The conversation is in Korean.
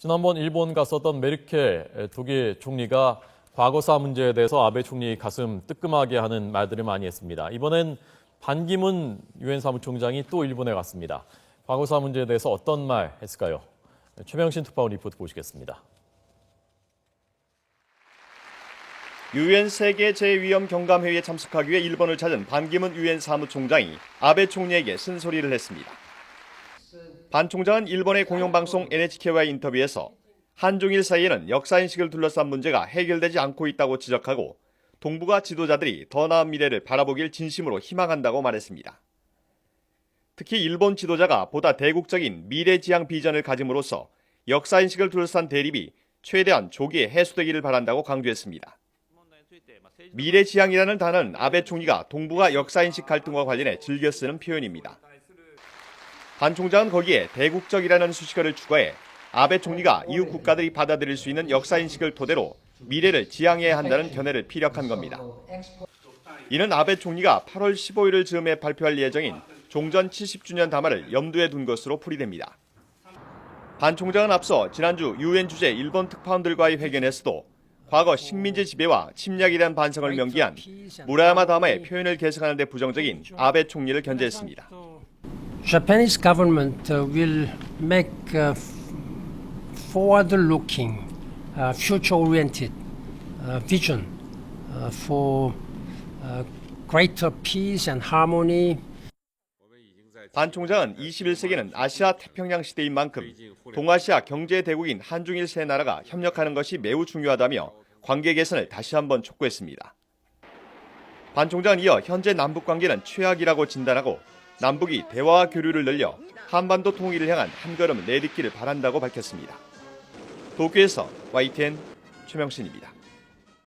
지난번 일본 갔었던 메르켈 독일 총리가 과거사 문제에 대해서 아베 총리 가슴 뜨끔하게 하는 말들을 많이 했습니다. 이번엔 반기문 유엔 사무총장이 또 일본에 갔습니다. 과거사 문제에 대해서 어떤 말 했을까요? 최명신 특파원 리포트 보시겠습니다. 유엔 세계 재위험 경감 회의에 참석하기 위해 일본을 찾은 반기문 유엔 사무총장이 아베 총리에게 쓴소리를 했습니다. 반 총장은 일본의 공영방송 NHK와의 인터뷰에서 한중일 사이에는 역사인식을 둘러싼 문제가 해결되지 않고 있다고 지적하고 동북아 지도자들이 더 나은 미래를 바라보길 진심으로 희망한다고 말했습니다. 특히 일본 지도자가 보다 대국적인 미래지향 비전을 가짐으로써 역사인식을 둘러싼 대립이 최대한 조기에 해소되기를 바란다고 강조했습니다. 미래지향이라는 단어는 아베 총리가 동북아 역사인식 갈등과 관련해 즐겨 쓰는 표현입니다. 반 총장은 거기에 대국적이라는 수식어를 추가해 아베 총리가 이후 국가들이 받아들일 수 있는 역사 인식을 토대로 미래를 지향해야 한다는 견해를 피력한 겁니다. 이는 아베 총리가 8월 15일을 즈음에 발표할 예정인 종전 70주년 담화를 염두에 둔 것으로 풀이됩니다. 반 총장은 앞서 지난주 유엔 주재 일본 특파원들과의 회견에서도 과거 식민지 지배와 침략에 대한 반성을 명기한 무라야마 다마의 표현을 개성하는 데 부정적인 아베 총리를 견제했습니다. Japanese government uh, will make uh, forward-looking, uh, future-oriented uh, vision uh, for uh, greater peace and harmony 반 총장은 21세기는 아시아 태평양 시대인 만큼 동아시아 경제 대국인 한중일 세 나라가 협력하는 것이 매우 중요하다며 관계 개선을 다시 한번 촉구했습니다. 반 총장은 이어 현재 남북 관계는 최악이라고 진단하고 남북이 대화와 교류를 늘려 한반도 통일을 향한 한 걸음 내딛기를 바란다고 밝혔습니다. 도쿄에서 YTN 최명신입니다.